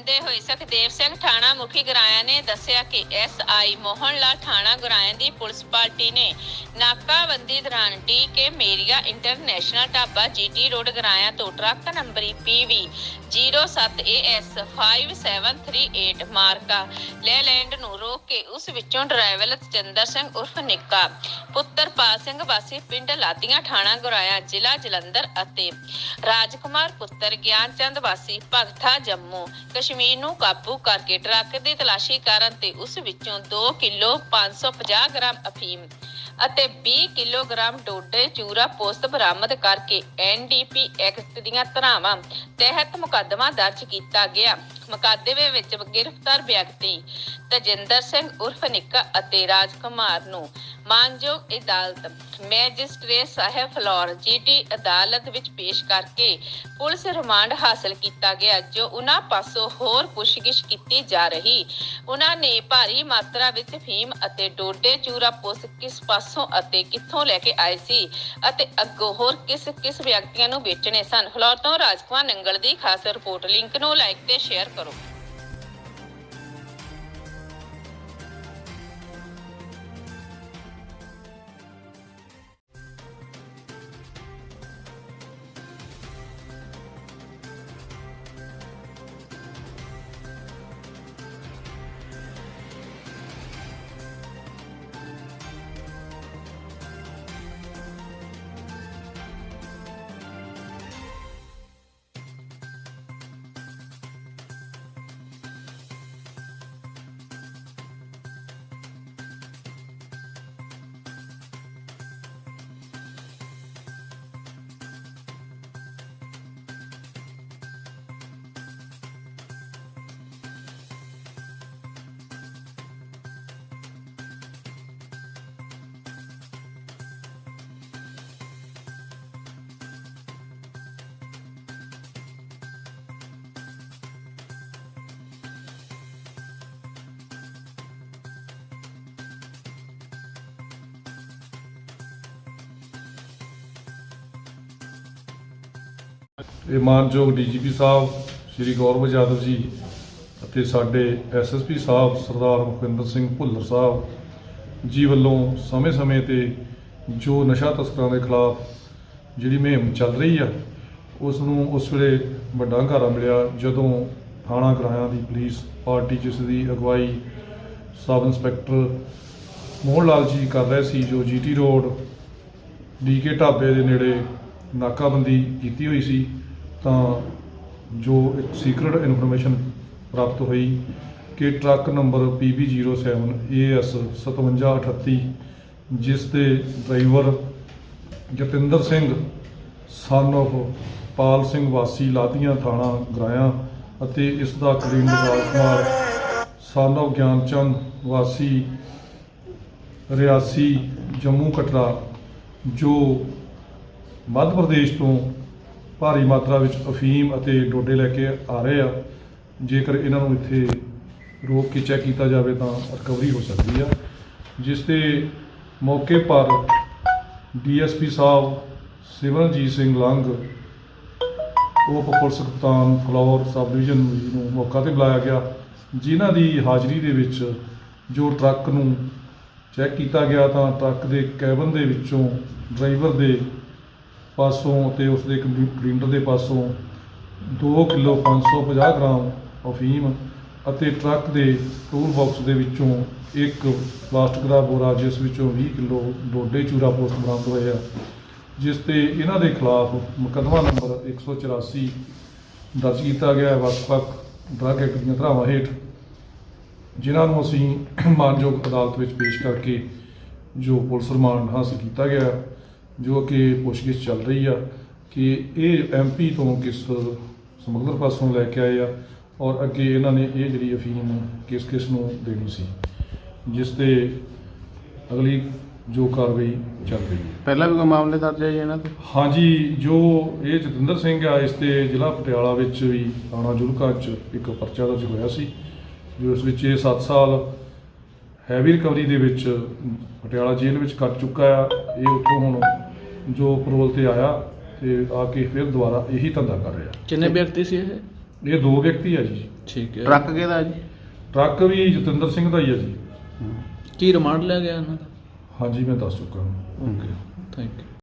ਦਿੰਦੇ ਹੋਏ ਸੁਖਦੇਵ ਸਿੰਘ ਥਾਣਾ ਮੁਖੀ ਗਰਾਇਆ ਨੇ ਦੱਸਿਆ ਕਿ ਐਸਆਈ ਮੋਹਨ ਲਾਲ ਥਾਣਾ ਗਰਾਇਆ ਦੀ ਪੁਲਿਸ ਪਾਰਟੀ ਨੇ ਨਾਕਾਬੰਦੀ ਦੌਰਾਨ ਕੇ ਮੇਰੀਆ international dhaba GT road Goraya ਤੋਂ ਟਰੱਕ ਨੰਬਰੀ PV 07AS 5738 ਮਾਰਕਾ ਲੈਲੈਂਡ ਨੂੰ ਰੋਕ ਕੇ ਉਸ ਵਿੱਚੋਂ ਡਰਾਈਵਰ ਜਤਿੰਦਰ ਸਿੰਘ ਉਰਫ ਨਿੱਕਾ, ਪੁੱਤਰ ਪਾਲ ਸਿੰਘ ਵਾਸੀ ਪਿੰਡ ਲਾਤੀਆਂ ਥਾਣਾ ਗੁਰਾਇਆ ਜ਼ਿਲ੍ਹਾ ਜਲੰਧਰ ਅਤੇ ਰਾਜਕੁਮਾਰ ਪੁੱਤਰ ਗਿਆਨਚੰਦ ਵਾਸੀ ਭਗਠਾ ਜੰਮੂ, ਕਸ਼ਮੀਰ ਨੂੰ ਕਾਬੂ ਕਰਕੇ ਟਰੱਕ ਦੀ ਤਲਾਸ਼ੀ ਕਰਨ ਤੇ ਉਸ ਵਿੱਚੋਂ 2 ਕਿਲੋ 550 ਗ੍ਰਾਮ ਅਫੀਮ ਅਤੇ 20 ਕਿਲੋਗ੍ਰਾਮ ਡੋਡੇ ਚੂਰਾ ਪੋਸਤ ਬਰਾਮਦ ਕਰਕੇ ਐਨਡੀਪੀ ਐਕਟ ਦੀਆਂ ਧਾਰਾਵਾਂ ਤਹਿਤ ਮੁਕੱਦਮਾ ਦਰਜ ਕੀਤਾ ਗਿਆ। ਮੁਕੱਦਮੇ ਵਿੱਚ ਗ੍ਰਿਫਤਾਰ ਵਿਅਕਤੀ ਤਜਿੰਦਰ ਸਿੰਘ ਉਰਫ ਨਿੱਕਾ ਅਤੇ ਰਾਜਕੁਮਾਰ ਨੂੰ ਮਾਨਯੋਗ ਅਦਾਲਤ, ਮੈਜਿਸਟ੍ਰੇਟ ਸਾਹਿਬ ਫਲੋਰ, ਜੀਟੀ ਅਦਾਲਤ ਵਿੱਚ ਪੇਸ਼ ਕਰਕੇ ਪੁਲਿਸ ਰਿਮਾਂਡ ਹਾਸਲ ਕੀਤਾ ਗਿਆ, ਜੋ ਉਹਨਾਂ ਪਾਸੋਂ ਹੋਰ ਪੁੱਛਗਿੱਛ ਕੀਤੀ ਜਾ ਰਹੀ। ਉਹਨਾਂ ਨੇ ਭਾਰੀ ਮਾਤਰਾ ਵਿੱਚ ਫੀਮ ਅਤੇ ਡੋਡੇ ਚੂਰਾ ਪੋਸਤ ਕਿਸ ਪਾਸੋਂ ਅਤੇ ਕਿੱਥੋਂ ਲੈ ਕੇ ਆਏ ਸੀ ਅਤੇ ਅੱਗੋਂ ਹੋਰ ਕਿਸ ਕਿਸ ਵਿਅਕਤੀਆਂ ਨੂੰ ਵੇਚਣੇ ਸਨ। ਫਲੋਰ ਤੋਂ ਰਾਜਕੁਮਾਰ ਨੰਗਲ ਦੀ ਖਾਸ ਰਿਪੋਰਟ, ਲਿੰਕ ਨੂੰ ਲਾਈਕ ਤੇ ਸ਼ੇਅਰ ਕਰੋ ਇਹ ਮਾਨਯੋਗ ਡੀਜੀਪੀ ਸਾਹਿਬ, ਸ਼੍ਰੀ ਗੌਰਵ ਯਾਦਵ ਜੀ ਅਤੇ ਸਾਡੇ ਐਸਐਸਪੀ ਸਾਹਿਬ, ਸਰਦਾਰ ਮੁਖਵਿੰਦਰ ਸਿੰਘ ਭੁੱਲਰ ਸਾਹਿਬ ਜੀ ਵੱਲੋਂ ਸਮੇਂ-ਸਮੇਂ ਤੇ ਜੋ ਨਸ਼ਾ ਤਸਕਰਾਂ ਦੇ ਖਿਲਾਫ ਜਿਹੜੀ ਮੁਹਿੰਮ ਚੱਲ ਰਹੀ ਆ ਉਸ ਨੂੰ ਉਸ ਵੇਲੇ ਵੱਡਾ ਹੰਗਾਰਾ ਮਿਲਿਆ ਜਦੋਂ ਥਾਣਾ ਕਰਾਇਆ ਦੀ ਪੁਲਿਸ ਪਾਰਟੀ ਜਿਸ ਦੀ ਅਗਵਾਈ ਸਬ ਇੰਸਪੈਕਟਰ ਮੋਹਨ ਲਾਲ ਜੀ ਕਰ ਰਹੇ ਸੀ, ਜੋ ਜੀਟੀ ਰੋਡ ਡੀਕੇ ਢਾਬੇ ਦੇ ਨੇੜੇ ਨਾਕਾਬੰਦੀ ਕੀਤੀ ਹੋਈ ਸੀ, ਤਾਂ ਜੋ ਇੱਕ ਸੀਕ੍ਰੀਟ ਇਨਫੋਰਮੇਸ਼ਨ ਪ੍ਰਾਪਤ ਹੋਈ ਕਿ ਟਰੱਕ ਨੰਬਰ PB07 AS 5738 ਜਿਸ ਦੇ driver Jatinder Singh son of Pal Singh ਵਾਸੀ ਲਾਧੀਆਂ ਥਾਣਾ ਗਰਾਇਆ ਅਤੇ ਇਸ ਦਾ ਕਰੀਮ ਕਲੀਨ ਰਾਜਕੁਮਾਰ ਸਨ of ਗਿਆਨਚੰਦ ਵਾਸੀ ਰਿਆਸੀ ਜੰਮੂ ਕਟਰਾ, ਜੋ ਮੱਧ ਪ੍ਰਦੇਸ਼ ਤੋਂ ਭਾਰੀ ਮਾਤਰਾ ਵਿੱਚ ਅਫੀਮ ਅਤੇ ਡੋਡੇ ਲੈ ਕੇ ਆ ਰਹੇ ਆ। ਜੇਕਰ ਇਹਨਾਂ ਨੂੰ ਇੱਥੇ ਰੋਕ ਕੇ ਚੈੱਕ ਕੀਤਾ ਜਾਵੇ ਤਾਂ ਰਿਕਵਰੀ ਹੋ ਸਕਦੀ ਆ। ਜਿਸ ਤੇ ਮੌਕੇ ਪਰ ਡੀਐਸਪੀ ਸਾਹਿਬ ਸਿਮਰਨਜੀਤ ਸਿੰਘ ਲੰਘ ਉਪ ਪੁਲਿਸ ਕਪਤਾਨ ਫਲੋਰ ਸਬ ਡਿਵੀਜ਼ਨ ਜੀ ਨੂੰ ਮੌਕਾ ਤੇ ਬੁਲਾਇਆ ਗਿਆ, ਜਿਨ੍ਹਾਂ ਦੀ ਹਾਜ਼ਰੀ ਦੇ ਵਿੱਚ ਜੋ ਟਰੱਕ ਨੂੰ ਚੈੱਕ ਕੀਤਾ ਗਿਆ ਤਾਂ ਟਰੱਕ ਦੇ ਕੈਬਨ ਦੇ ਵਿੱਚੋਂ ਡਰਾਈਵਰ ਦੇ ਪਾਸੋਂ ਤੇ ਉਸ ਦੇ ਕੰਪਿਊਟਰ ਦੇ ਪਾਸੋਂ 2 ਕਿਲੋ 550 ਗ੍ਰਾਮ ਅਫੀਮ ਅਤੇ ਟਰੱਕ ਦੇ ਟੂਲ ਬਾਕਸ ਦੇ ਵਿੱਚੋਂ ਇੱਕ ਪਲਾਸਟਿਕ ਦਾ ਬੋਰਾ, ਜਿਸ ਵਿੱਚੋਂ 20 ਕਿਲੋ ਡੋਡੇ ਚੂਰਾ ਪੋਸਟ ਬਰਾਮਦ ਹੋਇਆ ਜਿਸ ਤੇ ਇਹਨਾਂ ਦੇ ਖਿਲਾਫ ਮੁਕੱਦਮਾ ਨੰਬਰ 184 ਦਰਜ ਕੀਤਾ ਗਿਆ ਹੈ। ਵੱਖ-ਵੱਖ ਡਰੱਗ ਐਕਟ ਦੀਆਂ ਧਾਰਾਵਾਂ ਹੇਠ, ਜਿਨ੍ਹਾਂ ਨੂੰ ਅਸੀਂ ਮਾਨਯੋਗ ਅਦਾਲਤ ਵਿੱਚ ਪੇਸ਼ ਕਰਕੇ ਜੋ ਪੁਲਿਸ ਰਿਮਾਂਡ ਹਾਸਲ ਕੀਤਾ ਗਿਆ ਜੋ ਕਿ ਪੁੱਛਗਿੱਛ ਚੱਲ ਰਹੀ ਆ ਕਿ ਇਹ ਐਮਪੀ ਤੋਂ ਕਿਸ ਸਮਗਲਰ ਪਾਸੋਂ ਲੈ ਕੇ ਆਏ ਆ ਔਰ ਅੱਗੇ ਇਹਨਾਂ ਨੇ ਇਹ ਜਿਹੜੀ ਅਫੀਮ ਕਿਸ ਕਿਸ ਨੂੰ ਦੇਣੀ ਸੀ ਜਿਸ ਤੇ ਅਗਲੀ ਜੋ ਕਾਰਵਾਈ ਚੱਲ ਰਹੀ ਹੈ। ਪਹਿਲਾਂ ਵੀ ਕੋਈ ਮਾਮਲੇ ਦਰਜ ਹੈ ਜੀ ਇਹਨਾਂ ਤੇ? ਹਾਂਜੀ ਜੋ ਇਹ ਜਤਿੰਦਰ ਸਿੰਘ ਆ ਇਸ ਤੇ ਜ਼ਿਲ੍ਹਾ ਪਟਿਆਲਾ ਵਿੱਚ ਵੀ ਥਾਣਾ ਜੁਲਕਾ ਚ ਇੱਕ ਪਰਚਾ ਦਰਜ ਹੋਇਆ ਸੀ ਜੋ ਇਸ ਵਿੱਚ ਇਹ 7 ਸਾਲ ਹੈਵੀ ਰਿਕਵਰੀ ਦੇ ਵਿੱਚ ਪਟਿਆਲਾ ਜੇਲ੍ਹ ਵਿੱਚ ਕੱਟ ਚੁੱਕਾ ਆ। ਇਹ ਉੱਥੋਂ ਹੁਣ ਜੋ ਪਰੋਲ ਤੇ ਆਇਆ ਤੇ ਆ ਕੇ ਫਿਰ ਦੁਬਾਰਾ ਇਹੀ ਧੰਦਾ ਕਰ ਰਿਹਾ। ਕਿੰਨੇ ਵਿਅਕਤੀ ਸੀ ਇਹ? ਇਹ ਦੋ ਵਿਅਕਤੀ ਆ ਜੀ। ਠੀਕ ਹੈ। ਟਰੱਕ ਕਿਹਦਾ ਜੀ? ਟਰੱਕ ਵੀ ਜਤਿੰਦਰ ਸਿੰਘ ਦਾ ਹੀ ਆ ਜੀ। ਕੀ ਰਿਮਾਂਡ ਲਿਆ ਗਿਆ ਇਹਨਾਂ ਦਾ? ਹਾਂਜੀ ਮੈਂ ਦੱਸ ਚੁੱਕਾ ਹਾਂ। Okay thank you.